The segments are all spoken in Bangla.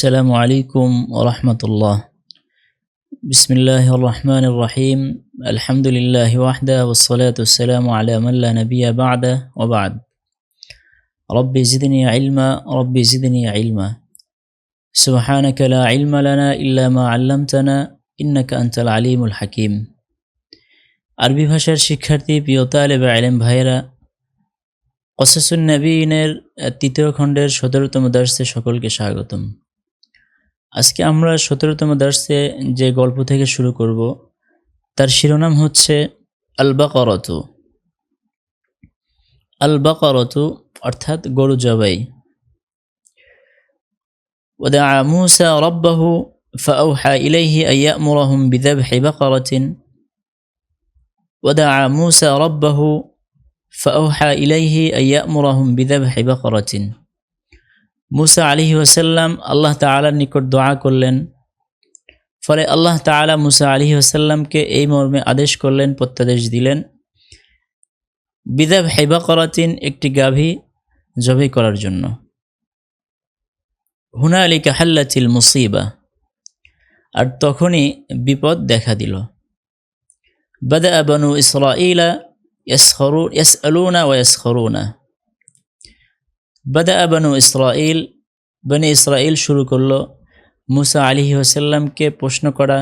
السلام عليكم ورحمة الله بسم الله الرحمن الرحيم الحمد لله وحده والصلاة والسلام على من لا نبي بعده وبعد ربي زدني علما ربي زدني علما سبحانك لا علم لنا إلا ما علمتنا إنك أنت العليم الحكيم আরবি ভাষার শিক্ষার্থী প্রিয় তালেবে আলেম ভাইয়েরা কসাসুন নবীনের তৃতীয় খণ্ডের সতেরোতম দার্সে সকলকে স্বাগতম আজকে আমরা সতেরোতম দার্সে যে গল্প থেকে শুরু করব তার শিরোনাম হচ্ছে আল বাকরতু আল বাকরতু অর্থাৎ গরু জবাই ودعا موسى ربه فأوحى إليه أن يأمرهم بذبح بقرة ودعا موسى ربه فأوحى إليه أن يأمرهم بذبح بقرة মুসা আলিহি ওসাল্লাম আল্লাহ তালার নিকট দোয়া করলেন। ফলে আল্লাহ তালা মুসা আলিহি ওসাল্লামকে এই মর্মে আদেশ করলেন, প্রত্যাদেশ দিলেন। বিদাব হেবা করাতিন একটি গাভী জবাই করার জন্য। হুনা আলী কাহাল্লা কাহাল্লাচিল মুসিবা। আর তখনই বিপদ দেখা দিল। বাদা বনু ইসরাইলা ইয়াসখরু, ইয়াসআলুনা ওয়া ইয়াসখরুনা। বাদা বানু ইসরাইল বনে ইসরাইল শুরু করল মুসা আলিহি ওসাল্লামকে প্রশ্ন করা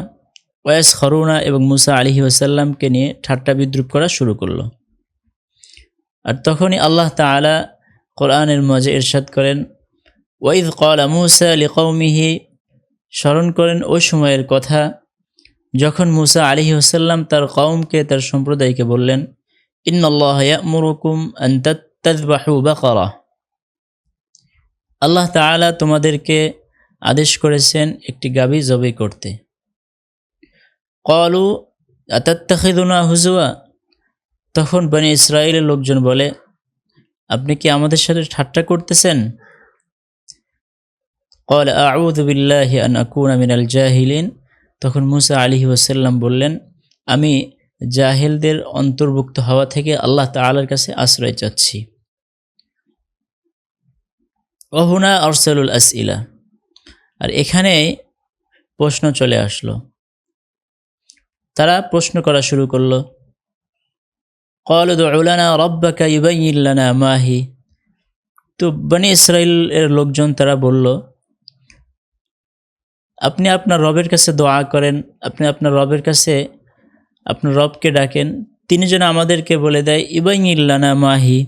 ওয়াস খরুনা এবং মুসা আলিহি ওসাল্লামকে নিয়ে ঠাট্টা বিদ্রুপ করা শুরু করল। আর তখনই আল্লাহ তালা কোরআনের মজে ইরশাদ করেন, ওয়াইদ কলা মুসা আলী কৌমিহি স্মরণ করেন ওই সময়ের কথা, যখন মুসা আলিহি ওসাল্লাম তার কৌমকে তার সম্প্রদায়কে বললেন ইন্নআল্লাহ ইয়ামুরুকুম আন তাতবাহু বাকারা আল্লাহ তাআলা তোমাদেরকে আদেশ করেছেন একটি গাবি জবাই করতে। কলু আতাত্তাখিদুনা হুজুয়া তখন বনি ইসরায়েলের লোকজন বলে, আপনি কি আমাদের সাথে ঠাট্টা করতেছেন? কল আউযু বিল্লাহি আন আকুনা মিনাল জাহিলিন। তখন মুসা আলী ওসাল্লাম বললেন, আমি জাহেলদের অন্তর্ভুক্ত হওয়া থেকে আল্লাহ তাআলার কাছে আশ্রয় চাচ্ছি। অহুনা আরসালুল আসইলা। আর এখানে প্রশ্ন চলে আসলো। তারা প্রশ্ন করা শুরু করল কলদ উলানা রব্বাকা ইবাইল্লানা মাহি তো বনি ইসরায়েল এর লোকজন তারা বলল, আপনি আপনার রবের কাছে দোয়া করেন, আপনি আপনার রবের কাছে আপনার রবকে ডাকেন। তিনি যেন আমাদেরকে বলে দেয় ইবাইল্লানা মাহি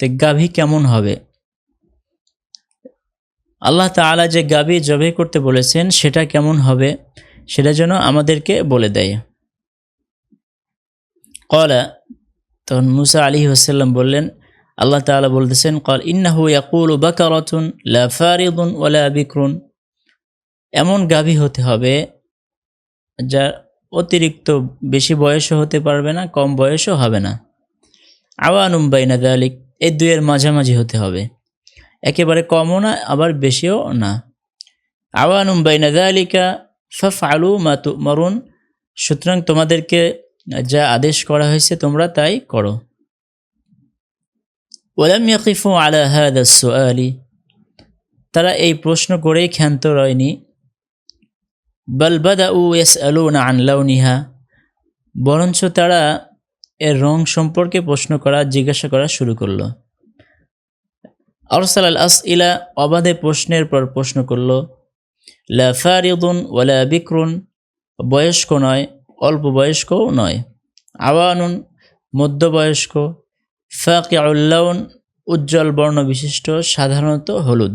তে গাভী কেমন হবে? আল্লাহ তালা যে গাবি জবে করতে বলেছেন, সেটা কেমন হবে? সেটা যেন আমাদেরকে বলে দেয়। কলা তখন মুসা আলী ওসাল্লাম বললেন, আল্লাহ তালা বলতেছেন কল ইন্নাহু ইয়াকুল বাকারতুন লা ফারিদুন ওলা বিক্রুন। এমন গাভী হতে হবে যা অতিরিক্ত বেশি বয়সও হতে পারবে না, কম বয়সও হবে না। আওয়ানুম বাইনা দালিক, এই দুইয়ের মাঝামাঝি হতে হবে। একেবারে কমও না, আবার বেশিও না। আওয়ানুম বাইনা দালিকা ফফ আলু মাতু মরুন সুতরাং তোমাদেরকে যা আদেশ করা হয়েছে তোমরা তাই করো। ওলাম ইয়াকিফু আলা হাদা সুআলি তারা এই প্রশ্ন করেই ক্ষান্ত রয়নি। বলবাদা উ এস আলু না আনলাউনিহা বরঞ্চ তারা এর রং সম্পর্কে প্রশ্ন করা, জিজ্ঞাসা করা শুরু করল। আরসাল আস ইলা অবাধে প্রশ্নের পর প্রশ্ন করল লা ফারিদুন ওয়ালা বিক্রুন বয়স্ক নয়, অল্প বয়স্কও নয়। আওয়ানুন মধ্যবয়স্ক। ফাকিউল্লাউন উজ্জ্বল বর্ণ বিশিষ্ট, সাধারণত হলুদ।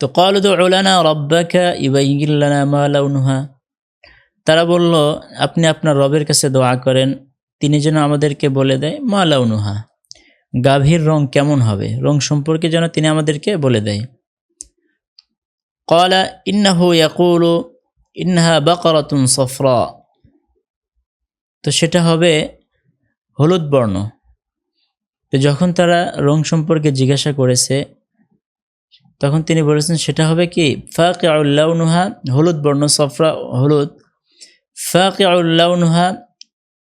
তো কলদ ওলানা রব্বাকা ইবাইগিল্লানা মা লাউনুহা। তারা বলল, আপনি আপনার রবের কাছে দোয়া করেন, তিনি যেন আমাদেরকে বলে দেয় মা লাউনুহা। গাভীর রং কেমন হবে? রং সম্পর্কে যেন তিনি আমাদেরকে বলে দেয়। কলা ইন্নাহু ইয়াকুলু, ইন্নাহা বাকরাতুন সফরা। তো সেটা হবে হলুদ বর্ণ। তো যখন তারা রং সম্পর্কে জিজ্ঞাসা করেছে, তখন তিনি বলেছেন, সেটা হবে কি? ফাঁকে আউল্লাউনুহা হলুদ বর্ণ, সফরা, হলুদ। ফাঁকে আউল্লাউনুহা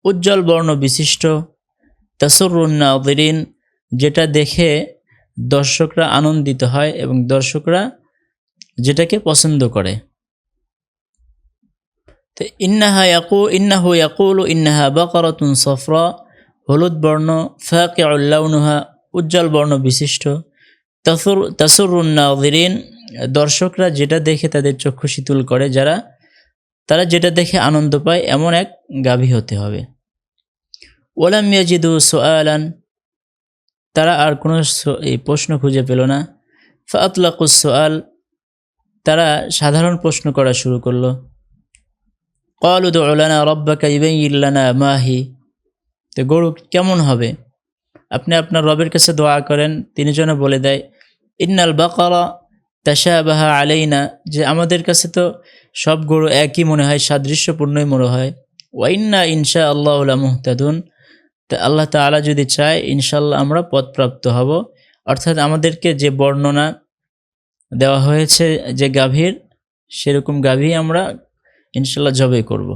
উজ্জ্বল বর্ণ বিশিষ্ট। তাসরুন্নাদিন যেটা দেখে দর্শকরা আনন্দিত হয় এবং দর্শকরা যেটাকে পছন্দ করে। তো ইন্নাহা ইয়াকু, ইন্নাহু ইয়াকুল, ইন্নাহা বাকারাতুন সফরা, হলুদ বর্ণ ফাঁকে আল্লাউনুহা উজ্জ্বল বর্ণ বিশিষ্ট। তাসুর তাসুরুন্নাদিরিন দর্শকরা যেটা দেখে তাদের চক্ষু শীতল করে, যারা, তারা যেটা দেখে আনন্দ পায়, এমন এক গাভী হতে হবে। ওলাম ইয়াজিদু সোয়ালান তারা আর কোনো এই প্রশ্ন খুঁজে পেল না। ফাতলাকুস সোয়াল তারা সাধারণ প্রশ্ন করা শুরু করল। কলুদ ওলানা রব্বাকা ইবেন ইল্লানা মাহি তো গরু কেমন হবে? আপনি আপনার রবের কাছে দোয়া করেন, তিনি যেন বলে দেয়, ইন্নাল বাকরা তাশাবাহা আলাইনা। যে আমাদের কাছে তো সব গরু একই মনে হয়, সাদৃশ্যপূর্ণই মনে হয়। ওয়াইন্না ইনশা আল্লাহ মুহতাদুন তা আল্লাহ তাআলা যদি চায় ইনশাল্লাহ আমরা পথপ্রাপ্ত হব অর্থাৎ আমাদেরকে যে বর্ণনা দেওয়া হয়েছে যে গাভীর সেরকম গাভী আমরা ইনশাল্লাহ জবে করব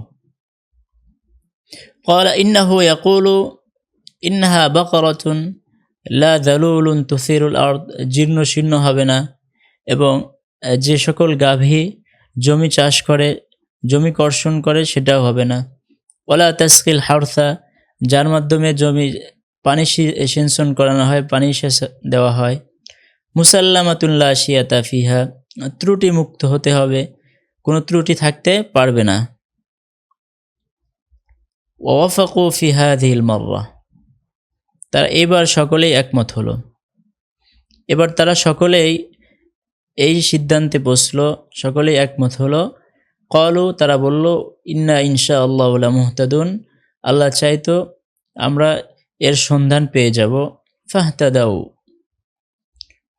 قال إنه يقول إنها بقرة لا ذلول تثير الأرض জীর্ণ শীর্ণ হবে না এবং আহ, যে সকল গাভী জমি চাষ করে জমি কর্ষণ করে সেটাও হবে না ওলা তাস্কিল হারসা যার মাধ্যমে জমি, পানি সিঞ্চন করানো হয়, পানি সেচ দেওয়া হয়। মুসাল্লামাতুল্লা শিয়াতা ফিহা, ত্রুটি মুক্ত হতে হবে, কোনো ত্রুটি থাকতে পারবে না। ওয়াফাকু ফিহা হাদিল মাররা। তারা এবার সকলেই একমত হলো। এবার তারা সকলেই এই সিদ্ধান্তে বসল, সকলেই একমত হলো। কলু, তারা বলল, ইন্না ইনশা আল্লাহ মুহতাদুন। আল্লাহ চাইতো আমরা এর সন্ধান পেয়ে যাব। ফাহতাদাউ।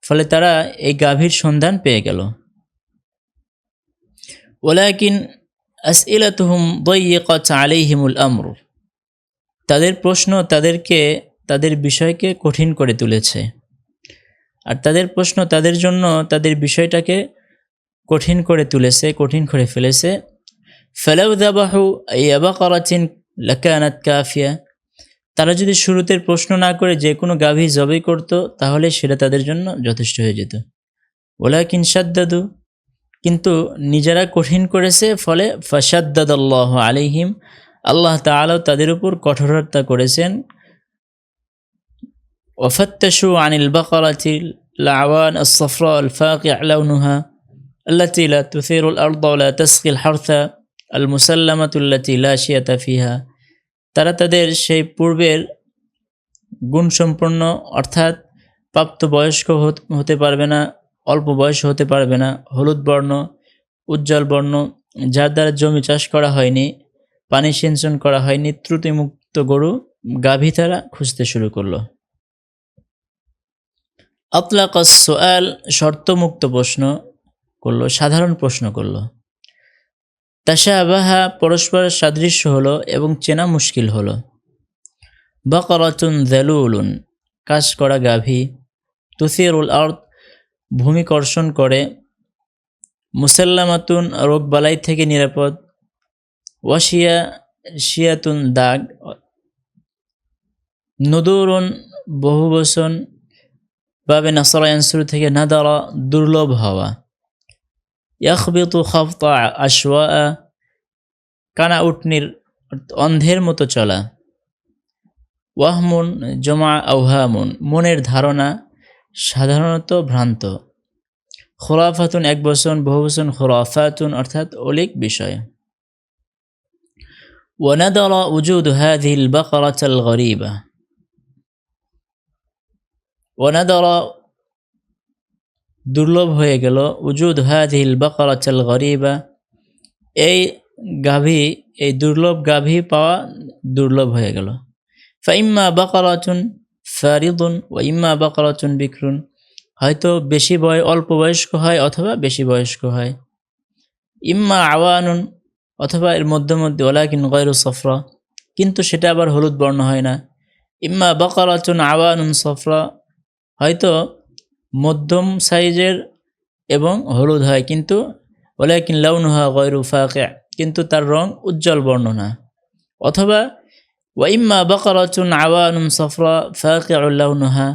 ফলে তারা এই গাভীর সন্ধান পেয়ে গেল। ওলাকিন আসইলাতুহুম দয়িকাত আলাইহিমুল আমর। তাদের প্রশ্ন তাদেরকে, তাদের বিষয়কে কঠিন করে তুলেছে। আর তাদের প্রশ্ন তাদের জন্য তাদের বিষয়টাকে কঠিন করে তুলেছে, কঠিন করে ফেলেছে। ফেলাউ দাবাহু ইয়াবা করাচিন লাকানাত কাফিয়া তারা যদি শুরুতে প্রশ্ন না করে যে কোনো গাভী জবাই করত তাহলে সেটা তাদের জন্য যথেষ্ট হয়ে যেত ওলাকিন সাদ্দাদু কিন্তু নিজেরা কঠিন করেছে ফলে ফাসাদ্দাদ আল্লাহ আলিহিম আল্লাহ তাআলাও তাদের উপর কঠোরতা করেছেন وفتشوا عن البقرة الأعوان الصفراء الفاقع لونها التي لا تثير الأرض ولا تسقي الحرث المسلمة التي لا شية فيها তারা তাদের সেই পূর্বের গুণসম্পন্ন, অর্থাৎ প্রাপ্তবয়স্ক হত- হতে পারবে না, অল্প বয়স হতে পারবে না, হলুদ বর্ণ, উজ্জ্বল বর্ণ, যার দ্বারা জমি চাষ করা হয়নি, পানি সিঞ্চন করা হয়নি, ত্রুটিমুক্ত গরু, গাভী তারা খুঁজতে শুরু করল। আতলাক সোয়াল শর্তমুক্ত প্রশ্ন করল, সাধারণ প্রশ্ন করল। তাশাবাহা পরস্পর সাদৃশ্য হলো এবং চেনা মুশকিল হলো। বকরাতুন জালুলুন কাজ করা গাভী। তুসিরুল আর্থ ভূমি কর্ষণ করে। মুসাল্লামাতুন রোগবালাই থেকে নিরাপদ। ওয়াশিয়া, শিয়াতুন দাগ। নদুরুন বহুবচন। বাবে নাসরা ইয়ানসুর থেকে নাদারা দুর্লভ হওয়া। ইয়াকবিতু খফতা আশওয়া, কানা উটনির অন্ধের মতো চলা। ওয়াহমুন জমা আউহামুন মনের ধারণা সাধারণত ভ্রান্ত। খোলাফাতুন এক বসন বহু বসন খোলাফাতুন, অর্থাৎ অলিক বিষয়। ওয়ানাদর উজুদ হাদিল বা কলাচল গরিবা ওয়ানাদর দুর্লভ হয়ে গেল। উজুদ হাদিল বাকারাচাল গরিবা। এই গাভী, এই দুর্লভ গাভী পাওয়া দুর্লভ হয়ে গেল। ফাইম্মা বাকারাচুন ফারিদুন ও ইম্মা বাকারাচুন বিক্রুন। হয়তো বেশি বয়, অল্প বয়স্ক হয় অথবা বেশি বয়স্ক হয়। ইম্মা আওয়ানুন, অথবা এর মধ্যে মধ্যে ওলাকিন গয়রু সফরা। কিন্তু সেটা আবার হলুদ বর্ণ হয় না। ইম্মা বাকারাচুন আওয়ানুন সফরা। হয়তো মধ্যম সাইজের এবং হলুদ হয়, কিন্তু ওলাকিন লাউনুহা গয়রু ফাকে, কিন্তু তার রং উজ্জ্বল বর্ণনা। অথবা ওয়াইম্মা বাকারাচুন আওয়ানুন সফরা ফাকে লাউনুহা।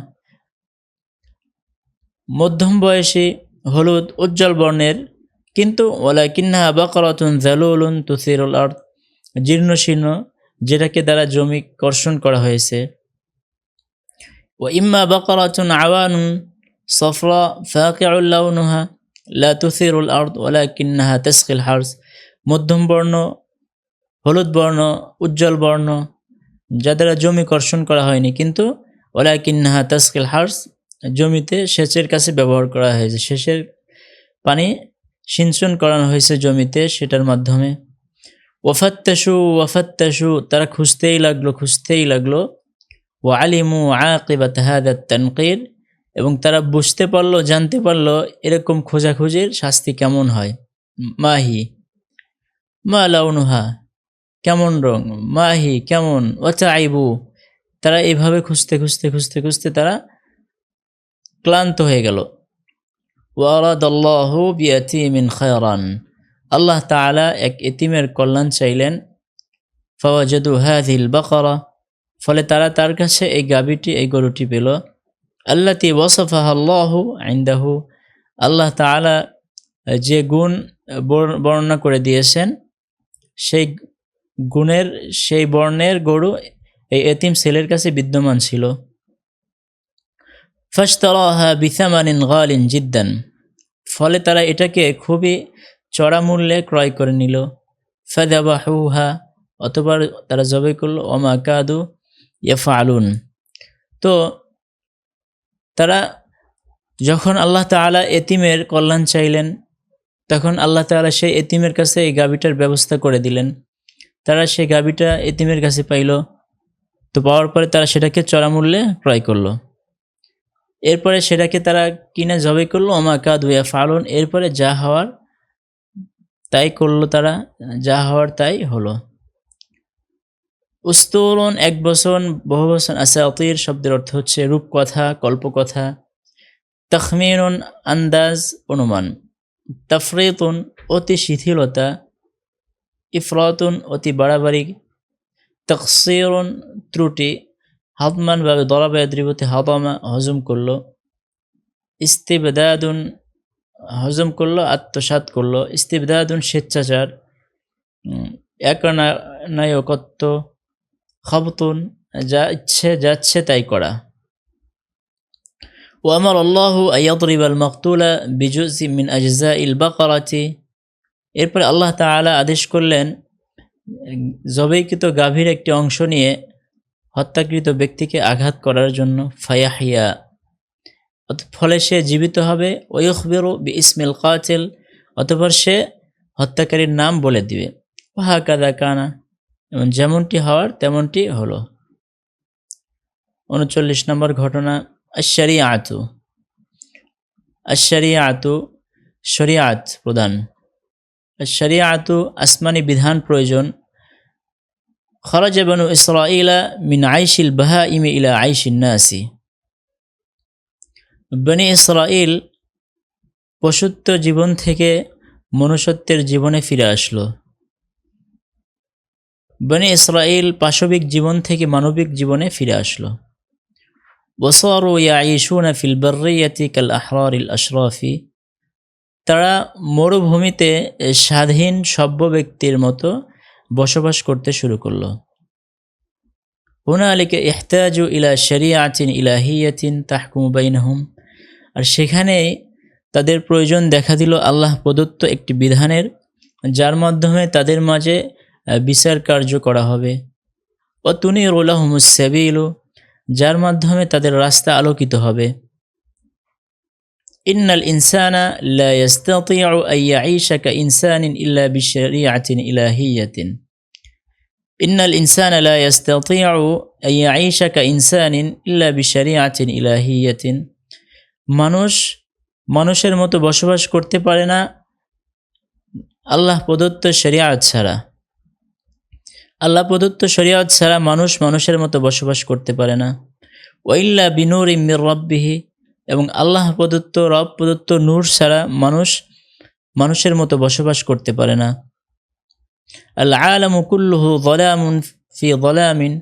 মধ্যম বয়সী হলুদ উজ্জ্বল বর্ণের, কিন্তু ওলা কিন্নাহা বাকরাতুন জালুলুন তুসিরুল অর্থ জীর্ণ শীর্ণ যেটাকে দ্বারা জমি কর্ষণ করা হয়েছে। ও ইম্মা বাকরাতুন আওয়ানুন ফাকিউল লাউনুহা লা তুসিরুল আর্থ ওলা কিন্নাহা তেসকিল হার্স মধ্যম বর্ণ, হলুদ বর্ণ, উজ্জ্বল বর্ণ যা দ্বারা জমি কর্ষণ করা হয়নি, কিন্তু ওলা কিন্নাহা তাস্কিল হার্স জমিতে সেচের কাছে ব্যবহার করা হয়েছে। সেচের পানি সিঞ্চন করানো হয়েছে জমিতে সেটার মাধ্যমে। ওয়াফাত্তাসু ওয়াফাত্তাসু তারা খুঁজতেই লাগল খুঁজতেই লাগল। ও আলিমু আকিবাত হাদাত তানকির এবং তারা বুঝতে পারল, জানতে পারল এরকম খোঁজাখুঁজির শাস্তি কেমন হয়। মাহি, মা লাউনুহা, কেমন রং? মাহি, কেমন? ওচা আইবু তারা এইভাবে খুঁজতে খুঁজতে খুঁজতে খুঁজতে তারা ক্লান্ত হয়ে গেল। ওয়ারাদাল্লাহু বিয়াতিমিন খায়রান, আল্লাহ তাআলা এক এতিমের কল্যাণ চাইলেন। ফাওয়াজাদু হাযিল বাকারা, ফলে তারা তার কাছে এই গাবিটি এই গরুটি পেল। আল্লাতি ওয়াসাফাহা আল্লাহু ইনদাহু। আল্লাহ তাআলা যে গুণ বর্ণনা করে দিয়েছেন, সেই গুণের, সেই বর্ণের গরু এই এতিম ছেলের কাছে বিদ্যমান ছিল। ফাশতারাহা বিথামানিন গালিন জিদ্দান। ফলে তারা এটাকে খুবই চড়া মূল্যে ক্রয় করে নিল। ফাদাবাহুহা অতবার তারা জবাই করল, ওমা কাদু ইয়াফালুন তো তারা যখন আল্লাহ তাআলা এতিমের কল্যাণ চাইলেন, তখন আল্লাহ তাআলা সেই এতিমের কাছে এই গাবিটার ব্যবস্থা করে দিলেন। তারা সেই গাবিটা এতিমের কাছে পাইল, তো পাওয়ার পরে তারা সেটাকে চড়া মূল্যে ক্রয় করল। এরপরে সেটাকে তারা কিনে জবাই করল ওমা কাদুয়া ফালুন এরপরে যা হওয়ার তাই করল তারা, যা হওয়ার তাই হলো। উস্তরণ এক বসন বহু বসন আসাতির শব্দের অর্থ হচ্ছে রূপকথা, কল্পকথা। তখমিনুন আন্দাজ, অনুমান। তফরিতুন, অতি শিথিলতা। ইফরাতুন, অতি বাড়াবাড়ি। তকসিরুন, ত্রুটি। হাতমান ভাবে দলাবে দ্রিবতে হাতামা, হজম করল। ইস্তিবদাদুন, হজম করল আত্মসাত করল। ইস্তিবদাদুন, স্বেচ্ছাচার। একনায়কত্ব। খবতুন যা ইচ্ছে যাচ্ছে তাই করা وأمر الله أن يضرب المقتول بجزء من أجزاء البقرة এরপর আল্লাহ তাআলা আদেশ করলেন জবেইকৃত গাভীর একটি অংশ নিয়ে হত্যাকৃত ব্যক্তিকে আঘাত করার জন্য ফায়াহিয়া অত- ফলে সে জীবিত হবে ওয়ুখবিরু বি ইসমিল কাতিল অতপর সে হত্যাকারীর নাম বলে দিবে ওহা কাদা কানা এবং যেমনটি হওয়ার তেমনটি হলো। উনচল্লিশ নম্বর ঘটনা আশারি আতু আশারি আতু শরিয়াত প্রদান। শরিয়াতু আসমানি বিধান প্রয়োজন। খরজ বনু ইসরাইলা মিন আইশিল বাহা ইমে ইলা আইশিন নাসি। বনি ইসরাইল পশুত্ব জীবন থেকে মনুষ্যত্বের জীবনে ফিরে আসলো। বনি ইসরাইল পাশবিক জীবন থেকে মানবিক জীবনে ফিরে আসলো। বসরু ইয়াইশুনা ফিল বাররিয়াতি কাল আহরারিল আশরাফি। তারা মরুভূমিতে স্বাধীন সভ্য ব্যক্তির মতো বসবাস করতে শুরু করল। হুনালিকে ইহতাজু ইলা শরিয়াতিন ইলাহিয়াতিন তাহকুম বাইনহুম। আর সেখানেই তাদের প্রয়োজন দেখা দিল আল্লাহ প্রদত্ত একটি বিধানের, যার মাধ্যমে তাদের মাঝে বিচার কার্য করা হবে। ও তুনি রোলাহমুসাবিলু যার মাধ্যমে তাদের রাস্তা আলোকিত হবে। ইন্নাল ইনসানা ইয়াঈশা কাইনসানিন ইল্লা বিশরিয়াতিন ইলাহিয়াতিন। ইন্নাল ইনসানা লা ইয়াস্তাতিউ আন ইয়াঈশা কাইনসানিন ইল্লা বিশরিয়াতিন ইলাহিয়াতিন। মানুষ, মানুষের মতো বসবাস করতে পারে না আল্লাহ প্রদত্ত শরিয়াত ছাড়া। আল্লাহ প্রদত্ত শরিয়াত ছাড়া মানুষ মানুষের মতো বসবাস করতে পারে না। ওয়াইল্লা বিনুর ইমির রব্বিহি, এবং আল্লাহ প্রদত্ত, রব প্রদত্ত নূর ছাড়া মানুষ মানুষের মতো বসবাস করতে পারে না। আল আলমু কুল্লুহু গলামুন ফি গলামিন,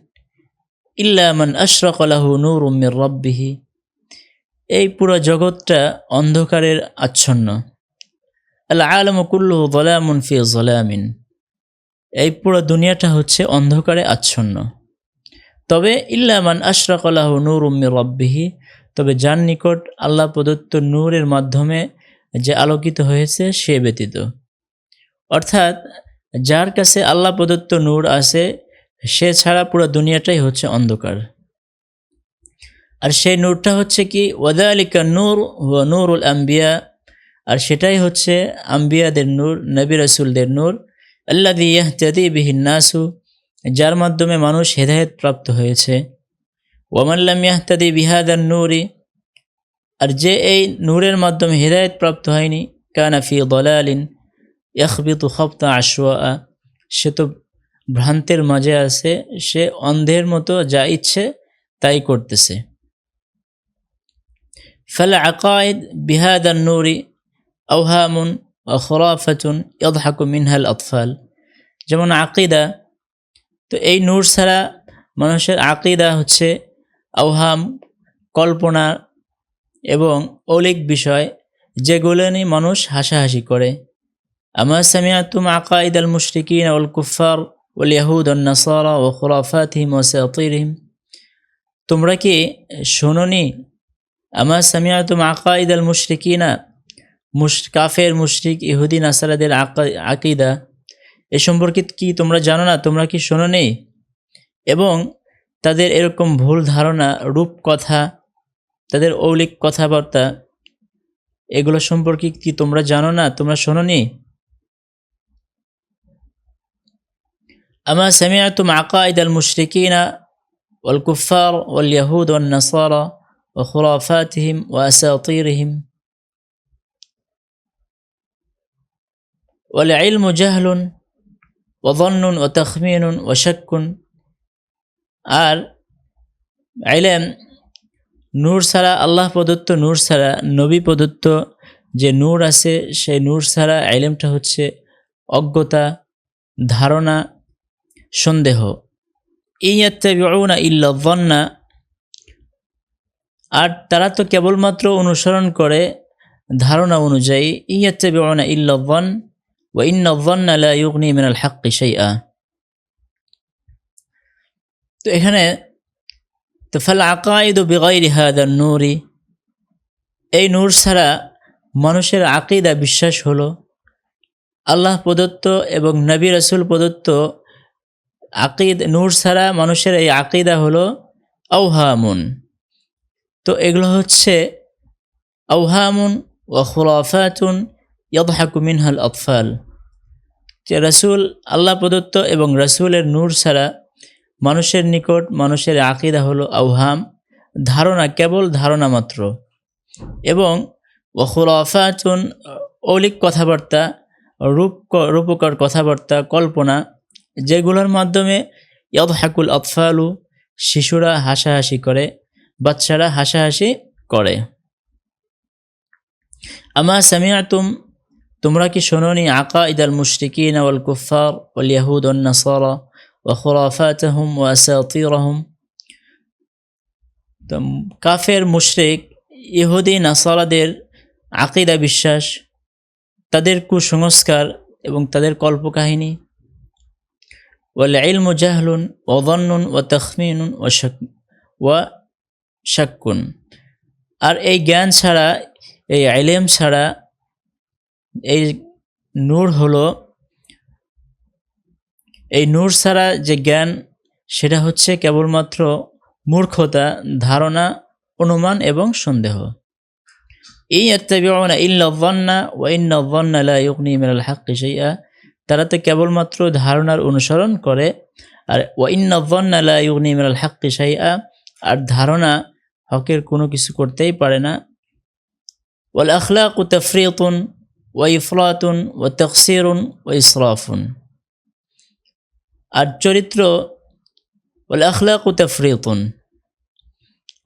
ইল্লা মান আশরাক লাহু নূর মির রব্বিহি। এই পুরো জগৎটা অন্ধকারের আচ্ছন্ন। আল আলম কুল্লু জলামুন ফি জলামিন এই পুরো দুনিয়াটা হচ্ছে অন্ধকারে আচ্ছন্ন। তবে ইল্লামান আশরাকালাহ নূর উম্মি রব্বিহি, তবে যার নিকট আল্লাহ প্রদত্ত নূরের মাধ্যমে যে আলোকিত হয়েছে, সে ব্যতীত। অর্থাৎ যার কাছে আল্লাহ প্রদত্ত নূর আছে, সে ছাড়া পুরো দুনিয়াটাই হচ্ছে অন্ধকার। আর সেই নূরটা হচ্ছে কি? ওয়াদালিকা নূর হুয়া নূরুল আম্বিয়া, আর সেটাই হচ্ছে আম্বিয়াদের নূর, নবী রসুলদের নূর। আল্লা দিয়াহ বিহীন নাসু, যার মাধ্যমে মানুষ হেদায়ত প্রাপ্ত হয়েছে। ওয়ামাল্লাম ইয়াহতাদি বিহাদার নূরি, আর যে এই নূরের মাধ্যমে হেদায়ত প্রাপ্ত হয়নি কানাফি দলালিন ইয়াহবিতু হপ্তা আশোয়া সে তো ভ্রান্তের মাঝে আছে, সে অন্ধের মতো যা ইচ্ছে তাই করতেছে। ফলে আকায়দ বিহাদার নূরি আহামুন খরাফাতুন ইদহাকু মিনহাল আতফাল। যেমন আকিদা, তো এই নূর ছাড়া মানুষের আকিদা হচ্ছে আওহাম, কল্পনা এবং অলিক বিষয় যেগুলো নিয়ে মানুষ হাসাহাসি করে। আমার সামিয়াতুম আকাইদ আল মুশরিকিন আল কুফার ওল ইয়াহুদ নাসারা ও খুরাফাতহিম ও সাতিরহিম তোমরা কি শোনি আমার সামিয়াতুম আকাইদ আল মুশরিকিনা মুশ কাফের, মুশরিক, ইহুদি, নাসারাদের আকিদা। এ সম্পর্কে কি তোমরা জানো না? তোমরা কি শোনো নেই এবং তাদের এরকম ভুল ধারণা রূপ কথা তাদের অলিক কথাবার্তা, এগুলো সম্পর্কে কি তোমরা জানো না? তোমরা শোনো নি আমা সামিয়া তুম আকাইদ আল মুশরিকিনা ওল কুফার ওল ইয়াহুদ ওয়ান নাসারা ওয়া খুরাফাতিহিম ওয়া রহিম والعلم جهل وظن وتخمين وشك আর আইলেম নূর ছাড়া আল্লাহ প্রদত্ত নূর ছাড়া নবী প্রদত্ত যে নূর আছে সেই নূর ছাড়া আইলেমটা হচ্ছে অজ্ঞতা ধারণা সন্দেহ ইয়াত্তাবিউনা ইল্লা যন্না আর তারা তো কেবলমাত্র অনুসরণ করে ধারণা অনুযায়ী ইয়াত্তাবিউনা ইল্লা যন ওয়া ইন্না যন্না লা ইউগনি মিনাল হাক্কি শাইআ তো এখানে, তো ফাল আকাইদ বেগাইরি হাদার নূরি, এই নূর ছাড়া মানুষের আকিদা বিশ্বাস হলো, আল্লাহ প্রদত্ত এবং নবী রসুল প্রদত্ত আকিদ, নূর ছাড়া মানুষের এই আকিদা হলো আউহামুন তো এগুলো হচ্ছে আউহামুন ও খুলাফাতুন ইয়াদহাকু মিনহাল আতফাল যে রসুল, আল্লাহ প্রদত্ত এবং রসুলের নূর ছাড়া মানুষের নিকট মানুষের আকিদা হলো আউহাম ধারণা কেবল ধারণা মাত্র। এবং ওখুরাফাতুন অলিক কথাবার্তা, রূপ রূপকর কথাবার্তা, কল্পনা, যেগুলোর মাধ্যমে হাকুল আতফালু শিশুরা হাসাহাসি করে, বাচ্চারা হাসাহাসি করে। আমা সামিয়াতুম তোমরা কি শোনি আকাঈদ আল মুশরিকিন ওয়াল কুফার ওল ইয়াহুদ ওয়ান নাসারা ওয়া খুরাফাতাহুম ওয়া আসাতিরহুম? তো কাফের মুশরিক, ইহুদি, নাসারাদের আকিদা বিশ্বাস, তাদের কুসংস্কার এবং তাদের কল্পকাহিনী। ওয়াল ইলম জাহলুন ও দন্নুন ও তখমিনুন ও শক, ওয়া শাক্কুন। আর এই জ্ঞান ছাড়া, এই আইলেম ছাড়া এই নূর হলো, এই নূর ছাড়া যে জ্ঞান, সেটা হচ্ছে কেবলমাত্র মূর্খতা, ধারণা, অনুমান এবং সন্দেহ। এই আত্মাবিউনা ইল্লাভন্না ও ইন্নভন্না লা ইউগনি মিনাল হাক্কি শাইআ। তারা তো কেবলমাত্র ধারণার অনুসরণ করে, আর ও ইন্নভন্না লা ইউগনি মিনাল হাক্কি আর ধারণা হকের কোনো কিছু করতেই পারে না। ওয়াল আখলাকু তাফরিতুন ওয়া ইফরাতুন ওয়া তাকসিরুন ওয়া ইসরাফুন আর চরিত্র বলে আখলাক তাফরিতুন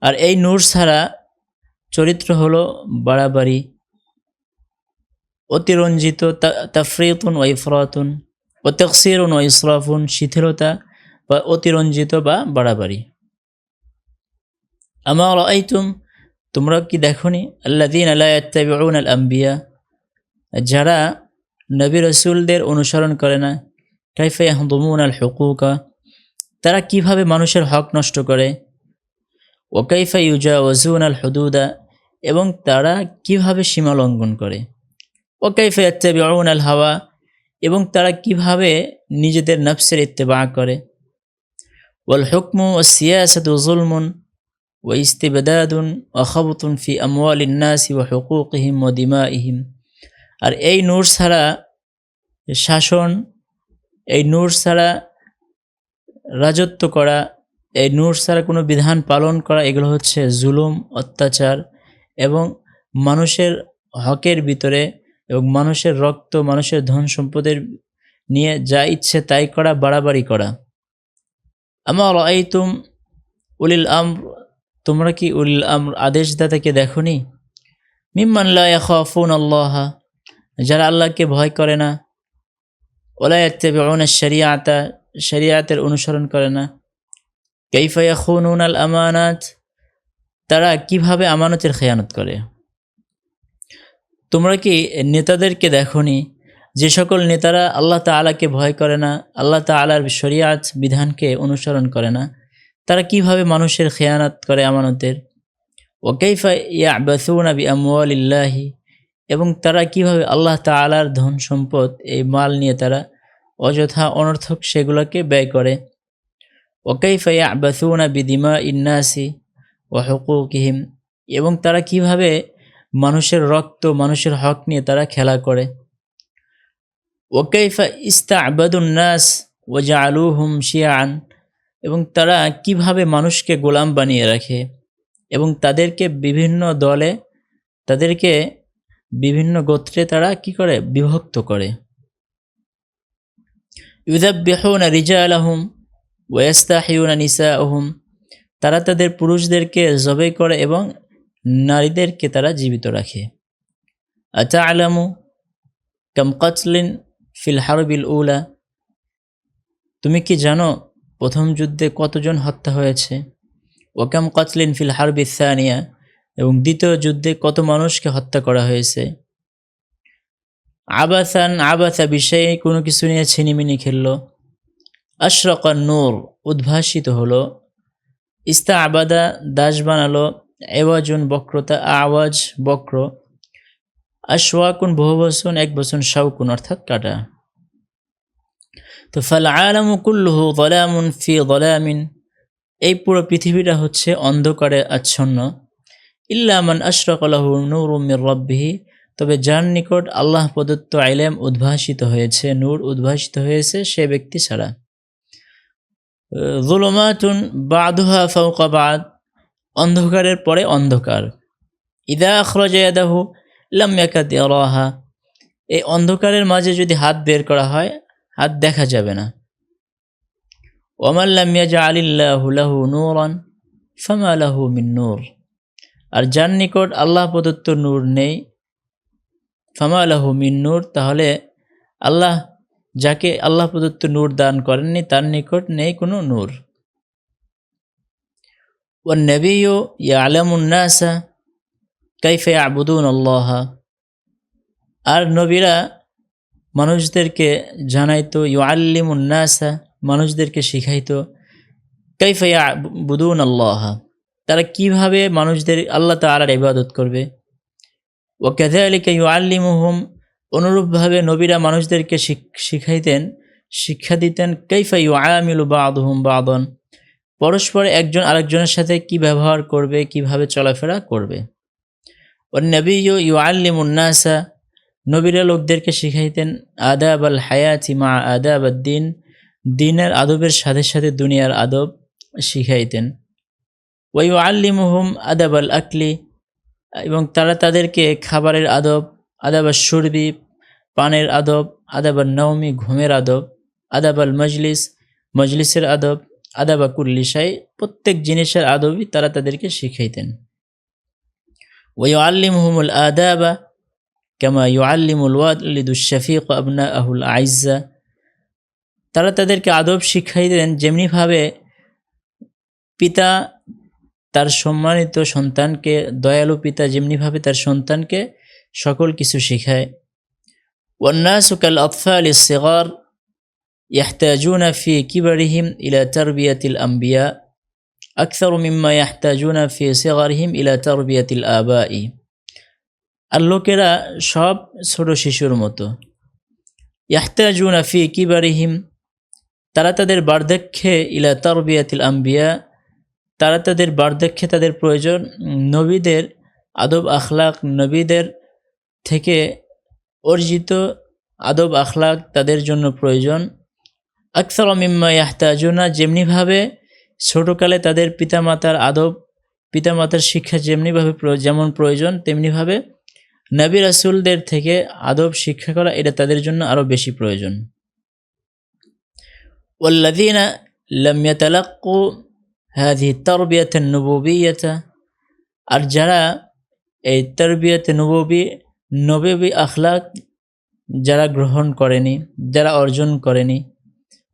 আর এই নূর ছাড়া চরিত্র হলো বাড়াবাড়ি, অতিরঞ্জিত তাফরিতুন ও ইফরাতুন ও তকসিরুন ও ইসরাফুন শিথিলতা বা অতিরঞ্জিত বা বাড়াবাড়ি। আমার আইতুম তোমরা কি দেখনি? আল্লাদিন আল্লাহ আল আম্বিয়া যারা নবী রসুলদের অনুসরণ করে না, কাইফা ইয়াহদুমুন আল হুকুকা তারা কীভাবে মানুষের হক নষ্ট করে? ওকাইফা ইউজা ওজুন আল হদুদা এবং তারা কীভাবে সীমা লঙ্ঘন করে? ওকাইফা ইয়াত্তাবিউন আল হাওয়া এবং তারা কীভাবে নিজেদের নফসের ইত্তেবা করে? ওয়াল হুকমু ও সিয়াসাত জুলমুন ও ইস্তিবদাদুন ও খবতুন ফি আমওয়াল ও হুকুকহিম ও দিমাইহিম আর এই নূর ছাড়া শাসন, এই নূর ছাড়া রাজত্ব করা, এই নূর ছাড়া কোনো বিধান পালন করা, এগুলো হচ্ছে জুলুম, অত্যাচার এবং মানুষের হকের ভিতরে এবং মানুষের রক্ত, মানুষের ধন সম্পদের নিয়ে যা ইচ্ছে তাই করা, বাড়াবাড়ি করা। আমার এই তুম উলিল আম তোমরা কি উলিল আম আদেশদাতাকে দেখনি? মিম্মান্লা খাফুন আল্লাহ। যারা আল্লাহকে ভয় করে না, ওলা ওলায়াত্তেবিউন শরিয়াতা, শরিয়াতের অনুসরণ করে না। কৈফায়া খুনুন আল আমানাত, তারা কীভাবে আমানতের খেয়ানত করে? তোমরা কি নেতাদেরকে দেখনি যে সকল নেতারা আল্লাহ তালাকে ভয় করে না, আল্লাহ তালার শরিয়াত বিধানকে অনুসরণ করে না? তারা কীভাবে মানুষের খেয়ানাত করে আমানতের? ওকেইফা ইয়া বাসুনা বি আমওয়ালিল্লাহি এবং তারা কীভাবে আল্লাহ তালার ধন সম্পদ, এই মাল নিয়ে তারা অযথা অনর্থক সেগুলোকে ব্যয় করে। ওকাইফা ইয়া বাসুনা বিদিমা ইন্নাসি ও হকুকিহিম, এবং তারা কীভাবে মানুষের রক্ত, মানুষের হক নিয়ে তারা খেলা করে। ওকাইফা ইস্তা আবাদুন্নাস ওজা আলুহুম শিয়ান এবং তারা কীভাবে মানুষকে গোলাম বানিয়ে রাখে। এবং তাদেরকে বিভিন্ন দলে তাদেরকে বিভিন্ন গোত্রে তারা কি করে? বিভক্ত করে। ইউদাব্বিহুন রিজা আলহুম ওয়াস্তাহিউনা নিসা আহম তারা তাদের পুরুষদেরকে জবে করে এবং নারীদেরকে তারা জীবিত রাখে। আতা আলামু কাম কাতলিন ফিল হারবিল উলা। তুমি কি জানো প্রথম যুদ্ধে কতজন হত্যা হয়েছে? ওকাম কাতলিন ফিল হারবি সানিয়া। এবং দ্বিতীয় যুদ্ধে কত মানুষকে হত্যা করা হয়েছে? আবাসান, আবাসা বিষয়ে কোনো কিছু নিয়ে ছিনিমিনি খেললো। আশরকা নূর উদ্ভাসিত হলো। ইস্তা আবাদা দাস বানালো। এওয়াজুন বক্রতা, আওয়াজ বক্র। আশওয়াকুন বহু বসন এক বসন শাউকুন অর্থাৎ কাটা। তো ফাল আলামু কুল্লুহু গলামুন ফি গলামিন। এই পুরো পৃথিবীটা হচ্ছে অন্ধকারে আচ্ছন্ন। ইল্লামান আশরকালাহু নূর মির রব্বিহি। তবে যার নিকট আল্লাহ প্রদত্ত আইলেম উদ্ভাসিত হয়েছে, নূর উদ্ভাসিত হয়েছে, সে ব্যক্তি ছাড়া। জুলুমাতুন বাদুহা ফৌকা বাদ, অন্ধকারের পরে অন্ধকার। ইদা আখরজায়াদাহু লাম্যাকাত রহা এই অন্ধকারের মাঝে যদি হাত বের করা হয়, হাত দেখা যাবে না। ওমাল্লামিয়া জা আলিল্লাহুলাহু নূরান ফামালাহু মিন নূর। আর যার নিকট আল্লাহ প্রদত্ত নূর নেই ফামালাহু মিন নূর, তাহলে আল্লাহ যাকে আল্লাহ প্রদত্ত নূর দান করেননি, তার নিকট নেই কোনো নূর। ও নবীও ইয়া আলমুন্নাসা কাইফে আবুদুন আল্লাহ। আর নবীরা মানুষদেরকে জানাইতো ইউ আল্লিমুন্নাসা মানুষদেরকে শিখাইতো, কাইফে বুদুন আল্লাহ। তারা কীভাবে মানুষদের আল্লাহ তালার ইবাদত করবে? ও কেদে আলীকে ইউ আল্লিমুহুম অনুরূপভাবে নবীরা মানুষদেরকে শিখাইতেন, শিক্ষা দিতেন কৈফা ইউ আয়ামিলু বা আদহুম বা আদন পরস্পর একজন আরেকজনের সাথে কি ব্যবহার করবে, কীভাবে চলাফেরা করবে? ও নবী ইউ আল্লিমুন্নাসা নবীরা লোকদেরকে শিখাইতেন আদাব আল হায়াতি মা আদাব দিন, দিনের আদবের সাথে সাথে দুনিয়ার আদব শিখাইতেন। ওই আল্লিমুহুম আদাব আল আকলি এবং তারা তাদেরকে খাবারের আদব আদাবার সুরবি পানের আদব, আদাব আদাবার নওমি ঘুমের আদব আদাবাল মজলিস মজলিসের আদব, আদাবা কুল্লিশাই প্রত্যেক জিনিসের আদবই তারা তাদেরকে শিখাইতেন। ওই আল্লিমহুমুল আদাবা কেমা ইউ আল্লিমুল ওয়াদুশফিক আবনা আহুল আইজা তারা তাদেরকে আদব শিখাইতেন যেমনিভাবে পিতা তার সম্মানিত সন্তানকে দয়ালু পিতা যেমনিভাবে তার সন্তানকে সকল কিছু শেখায় والناس كالأطفال الصغار يحتاجون في كبرهم إلى تربية الأنبياء أكثر مما يحتاجون في صغرهم إلى تربية الآباء আর লোকেরা সব ছোট শিশুর মতো ইয়াহতাজুনা ফি কিবারিহিম তারা তাদের বার্ধক্যে ইলা তরবিয়াতিল আম্বিয়া তারা তাদের বার্ধক্যে তাদের প্রয়োজন। নবীদের আদব আখলাক, নবীদের থেকে অর্জিত আদব আখলাক তাদের জন্য প্রয়োজন। আকসার মিম্মা ইয়াহতাজুনা, যেমনিভাবে ছোটোকালে তাদের পিতামাতার আদব, পিতামাতার শিক্ষা যেমনিভাবে যেমন প্রয়োজন, তেমনিভাবে নবী রাসুলদের থেকে আদব শিক্ষা করা এটা তাদের জন্য আরও বেশি প্রয়োজন। ওল্লাদিনা লাম্যাতালাক্কু هذه التربية النبوبية. আর যারা এই তরবিয়তে নববী নবী আখলাক যারা গ্রহণ করেনি, যারা অর্জন করেনি.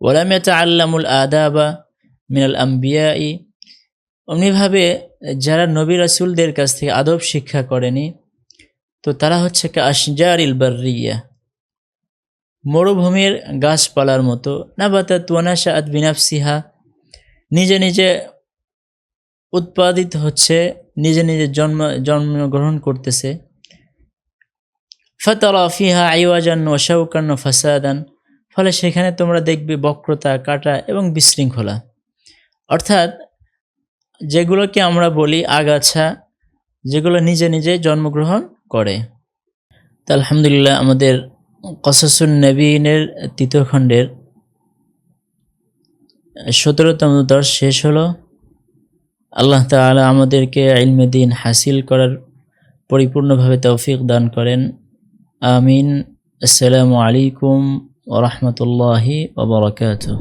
ওলামিয়াতা আল্লামুল আদাবা মিনাল আম্বিয়াই অমনিভাবে যারা নবী রাসুলদের কাছ থেকে আদব শিক্ষা করেনি, তো তারা হচ্ছে আশজার ইলবারিয়া মরুভূমির গাছপালার মতো। না বা তা তুয়ানাশা আদ বিনাফসিহা। নিজে নিজে উৎপাদিত হচ্ছে, নিজে নিজে জন্ম, জন্মগ্রহণ করতেছে। ফতরা ফিহা আইওয়াজান ও শাউকান ও ফাসাদান। ফলে সেখানে তোমরা দেখবে বক্রতা, কাটা এবং বিশৃঙ্খলা। অর্থাৎ যেগুলোকে আমরা বলি আগাছা, যেগুলো নিজে নিজে জন্মগ্রহণ করে। তা আলহামদুলিল্লাহ আমাদের কসাসুন নবীনের তৃতীয় খণ্ডের সতেরোতম দশ শেষ হলো। আল্লাহ তালা আমাদেরকে ইলমে দিন হাসিল করার পরিপূর্ণভাবে তৌফিক দান করেন। আমিন। আসসালামু আলাইকুম ওরহমতুল্লাহি ওবরাকাতুহ